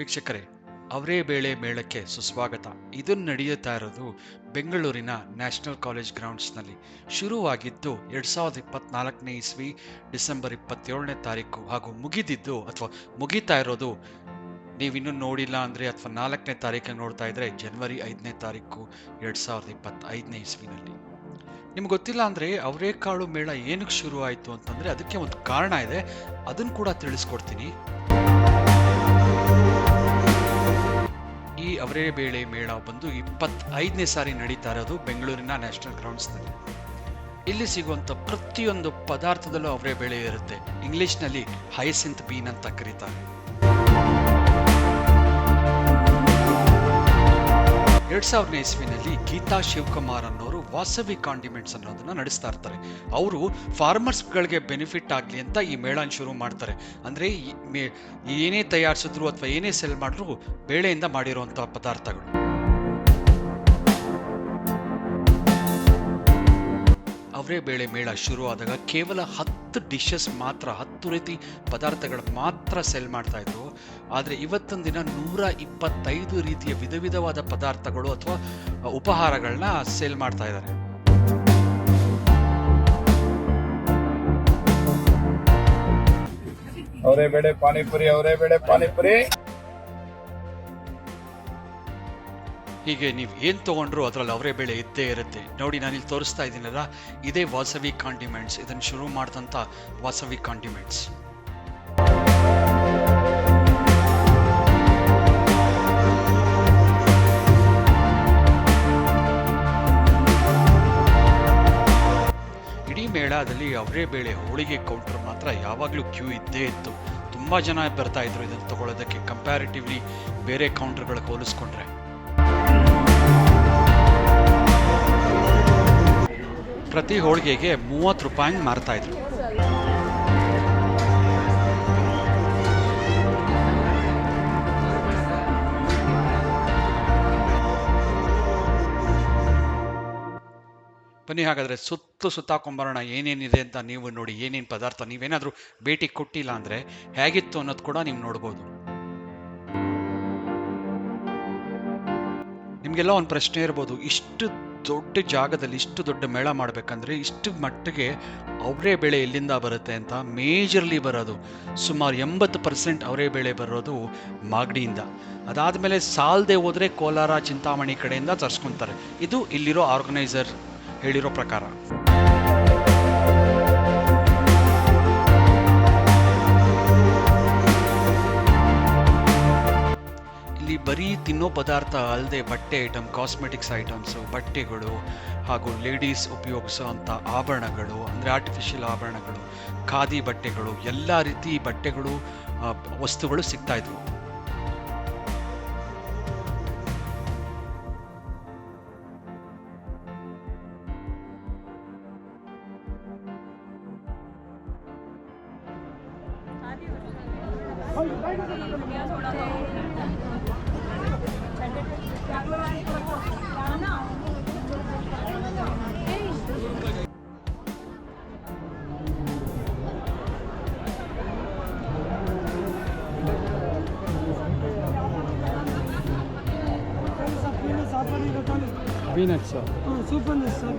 ವೀಕ್ಷಕರೇ, ಅವರೇ ಬೇಳೆ ಮೇಳಕ್ಕೆ ಸುಸ್ವಾಗತ. ಇದು ನಡೆಯುತ್ತಾ ಇರೋದು ಬೆಂಗಳೂರಿನ ನ್ಯಾಷನಲ್ ಕಾಲೇಜ್ ಗ್ರೌಂಡ್ಸ್ನಲ್ಲಿ. ಶುರುವಾಗಿದ್ದು ಎರಡು ಸಾವಿರದ ಇಪ್ಪತ್ನಾಲ್ಕನೇ ಇಸ್ವಿ ಡಿಸೆಂಬರ್ ಇಪ್ಪತ್ತೇಳನೇ ತಾರೀಕು ಹಾಗೂ ಮುಗಿದಿದ್ದು ಅಥವಾ ಮುಗಿತಾ ಇರೋದು ನೀವಿನ್ನೂ ನೋಡಿಲ್ಲ ಅಂದರೆ ಅಥವಾ ನಾಲ್ಕನೇ ತಾರೀಕಿಗೆ ನೋಡ್ತಾ ಇದ್ರೆ ಜನವರಿ ಐದನೇ ತಾರೀಕು ಎರಡು ಸಾವಿರದ ಇಪ್ಪತ್ತೈದನೇ ಇಸ್ವಿನಲ್ಲಿ. ನಿಮ್ಗೆ ಗೊತ್ತಿಲ್ಲ ಅಂದರೆ ಅವರೇಕಾಳು ಮೇಳ ಏನಕ್ಕೆ ಶುರು ಆಯಿತು ಅಂತಂದರೆ ಅದಕ್ಕೆ ಒಂದು ಕಾರಣ ಇದೆ. ಅದನ್ನು ಕೂಡ ತಿಳಿಸ್ಕೊಡ್ತೀನಿ. ಈ ಅವರೇ ಬೇಳೆ ಮೇಳ ಬಂದು ಇಪ್ಪತ್ತೈದನೇ ಸಾರಿ ನಡೀತಾ ಇರೋದು ಬೆಂಗಳೂರಿನ ನ್ಯಾಷನಲ್ ಗ್ರೌಂಡ್ಸ್ನಲ್ಲಿ. ಇಲ್ಲಿ ಸಿಗುವಂಥ ಪ್ರತಿಯೊಂದು ಪದಾರ್ಥದಲ್ಲೂ ಅವರೇ ಬೇಳೆ ಇರುತ್ತೆ. ಇಂಗ್ಲೀಷ್ನಲ್ಲಿ ಹೈಸಿಂತ್ ಬೀನ್ ಅಂತ ಕರೀತಾರೆ. ಎರಡ್ ಸಾವಿರನೇ ಇಸ್ವಿನಲ್ಲಿ ಗೀತಾ ಶಿವಕುಮಾರ್ ಅನ್ನೋರು ವಾಸವಿ ಕಾಂಡಿಮೆಂಟ್ಸ್ ಅನ್ನೋದನ್ನ ನಡೆಸ್ತಾ ಇರ್ತಾರೆ. ಅವರು ಫಾರ್ಮರ್ಸ್ಗಳಿಗೆ ಬೆನಿಫಿಟ್ ಆಗಲಿ ಅಂತ ಈ ಮೇಳನ ಶುರು ಮಾಡ್ತಾರೆ. ಅಂದರೆ ಏನೇ ತಯಾರಿಸಿದ್ರು ಅಥವಾ ಏನೇ ಸೆಲ್ ಮಾಡಿದ್ರು ಬೇಳೆಯಿಂದ ಮಾಡಿರುವಂಥ ಪದಾರ್ಥಗಳು. ಅವರೇ ಬೇಳೆ ಮೇಳ ಶುರುವಾದಾಗ ಕೇವಲ ಹತ್ತು ಡಿಶಸ್ ಮಾತ್ರ, ಹತ್ತು ರೀತಿ ಪದಾರ್ಥಗಳು ಮಾತ್ರ ಸೆಲ್ ಮಾಡ್ತಾ ಇದ್ರು ಆದರೆ ಇವತ್ತೊಂದು ದಿನ ನೂರ ಇಪ್ಪತ್ತೈದು ರೀತಿಯ ವಿಧ ವಿಧವಾದ ಪದಾರ್ಥಗಳು ಅಥವಾ ಉಪಹಾರಗಳನ್ನ ಸೇಲ್ ಮಾಡ್ತಾ ಇದ್ದಾರೆ. ಅವರೇ ಬೇಳೆ, ಪಾನಿಪುರಿ, ಅವರೇ ಬೇಳೆ, ಪಾನಿಪುರಿ. ಹೀಗೆ ನೀವು ಏನು ತೊಗೊಂಡ್ರು ಅದರಲ್ಲಿ ಅವರೇ ಬೇಳೆ ಇದ್ದೇ ಇರುತ್ತೆ. ನೋಡಿ, ನಾನಿಲ್ಲಿ ತೋರಿಸ್ತಾ ಇದ್ದೀನಲ್ಲ, ಇದೇ ವಾಸವಿ ಕಾಂಡಿಮೆಂಟ್ಸ್ ಇದನ್ನು ಶುರು ಮಾಡಿದಂಥ ವಾಸವಿ ಕಾಂಡಿಮೆಂಟ್ಸ್ ಇಡೀ ಮೇಳದಲ್ಲಿ ಅವರೇ ಬೇಳೆ ಹೋಳಿಗೆ ಕೌಂಟರ್ ಮಾತ್ರ ಯಾವಾಗಲೂ ಕ್ಯೂ ಇದ್ದೇ ಇತ್ತು. ತುಂಬ ಜನ ಬರ್ತಾ ಇದ್ರು ಇದನ್ನು ತಗೊಳ್ಳೋದಕ್ಕೆ ಕಂಪ್ಯಾರಿಟಿವ್ಲಿ ಬೇರೆ ಕೌಂಟರ್ಗಳಿಗೆ ಹೋಲಿಸ್ಕೊಂಡ್ರೆ. ಪ್ರತಿ ಹೋಳಿಗೆಗೆ ಮೂವತ್ತು ರೂಪಾಯಿ ಮಾರ್ತಾ ಇದ್ರು. ಬನ್ನಿ, ಹಾಗಾದ್ರೆ ಸುತ್ತ ಸುತ್ತಾಕೊಂಬರೋಣ, ಏನೇನಿದೆ ಅಂತ ನೀವು ನೋಡಿ, ಏನೇನು ಪದಾರ್ಥ, ನೀವೇನಾದರೂ ಭೇಟಿ ಕೊಟ್ಟಿಲ್ಲ ಅಂದರೆ ಹೇಗಿತ್ತು ಅನ್ನೋದು ಕೂಡ ನೀವು ನೋಡ್ಬೋದು. ನಿಮಗೆಲ್ಲ ಒಂದು ಪ್ರಶ್ನೆ ಇರ್ಬೋದು, ಇಷ್ಟು ದೊಡ್ಡ ಜಾಗದಲ್ಲಿ ಇಷ್ಟು ದೊಡ್ಡ ಮೇಳ ಮಾಡಬೇಕಂದ್ರೆ ಇಷ್ಟು ಮಟ್ಟಿಗೆ ಅವರೇ ಬೆಳೆ ಎಲ್ಲಿಂದ ಬರುತ್ತೆ ಅಂತ ಮೇಜರ್ಲಿ ಬರೋದು. ಸುಮಾರು ಎಂಬತ್ತು ಪರ್ಸೆಂಟ್ ಅವರೇ ಬೆಳೆ ಬರೋದು ಮಾಗಡಿಯಿಂದ. ಅದಾದಮೇಲೆ ಸಾಲದೆ ಹೋದರೆ ಕೋಲಾರ, ಚಿಂತಾಮಣಿ ಕಡೆಯಿಂದ ತರಿಸ್ಕೊತಾರೆ. ಇದು ಇಲ್ಲಿರೋ ಆರ್ಗನೈಸರ್ ಹೇಳಿರೋ ಪ್ರಕಾರ. ಬರೀ ತಿನ್ನೋ ಪದಾರ್ಥ ಅಲ್ಲದೆ ಬಟ್ಟೆ ಐಟಮ್ ಕಾಸ್ಮೆಟಿಕ್ಸ್ ಐಟಮ್ಸು ಬಟ್ಟೆಗಳು ಹಾಗೂ ಲೇಡೀಸ್ ಉಪಯೋಗಿಸೋ ಅಂಥ ಆಭರಣಗಳು, ಅಂದರೆ ಆರ್ಟಿಫಿಷಿಯಲ್ ಆಭರಣಗಳು, ಖಾದಿ ಬಟ್ಟೆಗಳು, ಎಲ್ಲ ರೀತಿ ಬಟ್ಟೆಗಳು ಆ, ವಸ್ತುಗಳು ಸಿಗ್ತಾ ಇದ್ವು ಪೀನಟ್ಸ್ ಸೂಪರ್ ಸರ್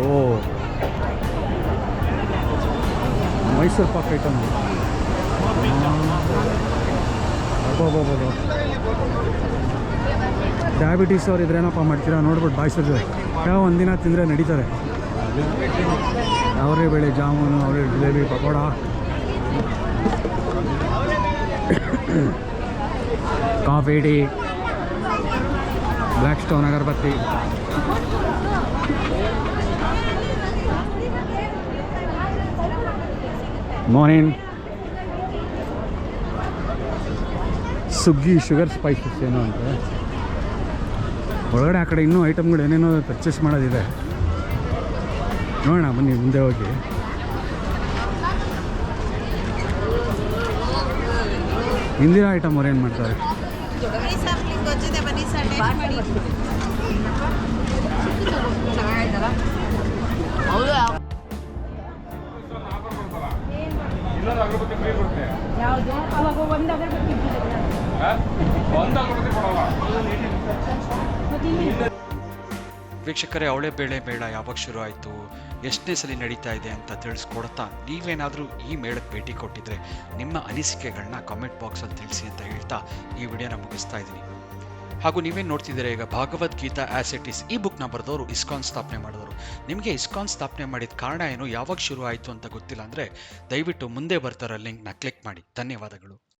ಓ. ಮೈಸೂರು ಪಾಕ್ ಐಟಮ್. ಡಯಾಬಿಟೀಸ್ ಅವ್ರು ಇದ್ರೇನಪ್ಪ ಮಾಡ್ತೀರಾ? ನೋಡ್ಬಿಟ್ಟು ಬಾಯ್ಸಿದ್ರು ಯಾವ ಒಂದಿನ ತಿಂದರೆ ನಡೀತಾರೆ. ಅವರೇ ಬೆಳೆ, ಜಾಮೂನು, ಅವರೇ jalebi, pakoda. Coffee, tea. Black stone agarbatti. Morning ಸುಗ್ಗಿ ಶುಗರ್ ಸ್ಪೈಸಸ್ ಏನೋ ಅಂತ. ಒಳಗಡೆ ಆ ಕಡೆ ಇನ್ನೂ ಐಟಮ್ಗಳು ಏನೇನೋ ಪರ್ಚೇಸ್ ಮಾಡೋದಿದೆ. ನೋಡೋಣ, ಬನ್ನಿ ಮುಂದೆ ಹೋಗಿ. ಹಿಂದಿನ ಐಟಮ್ ಅವ್ರು ಏನು ಮಾಡ್ತಾರೆ? ಬನ್ನಿ ಯಾವುದು? ಅವಾಗ ಒಂದು ಅಗರಬತ್ತಿ ವೀಕ್ಷಕರೇ ಅವಳೆ ಬೇಳೆ ಮೇಳ ಯಾವಾಗ ಶುರು ಆಯಿತು? ಎಷ್ಟನೇ ಸಲ ನಡೀತಾ ಇದೆ ಅಂತ ತಿಳಿಸ್ಕೊಡ್ತಾ ನೀವೇನಾದರೂ ಈ ಮೇಳಕ್ಕೆ ಭೇಟಿ ಕೊಟ್ಟಿದ್ರೆ ನಿಮ್ಮ ಅನಿಸಿಕೆಗಳನ್ನ ಕಾಮೆಂಟ್ ಬಾಕ್ಸಲ್ಲಿ ತಿಳಿಸಿ ಅಂತ ಹೇಳ್ತಾ ಈ ವಿಡಿಯೋನ ಮುಗಿಸ್ತಾ ಇದ್ದೀನಿ. ಹಾಗೂ ನೀವೇನು ನೋಡ್ತಿದ್ದೀರಾ ಈಗ ಭಗವದ್ಗೀತಾ ಆ್ಯಸಿಟಿಸ್ ಈ ಬುಕ್ನ ಬರೆದವರು ಇಸ್ಕಾನ್ ಸ್ಥಾಪನೆ ಮಾಡಿದವರು. ನಿಮಗೆ ಇಸ್ಕಾನ್ ಸ್ಥಾಪನೆ ಮಾಡಿದ ಕಾರಣ ಏನು? ಯಾವಾಗ ಶುರು ಆಯಿತು ಅಂತ ಗೊತ್ತಿಲ್ಲ ಅಂದರೆ ದಯವಿಟ್ಟು ಮುಂದೆ ಬರ್ತಾರೋ ಲಿಂಕ್ನ ಕ್ಲಿಕ್ ಮಾಡಿ. ಧನ್ಯವಾದಗಳು.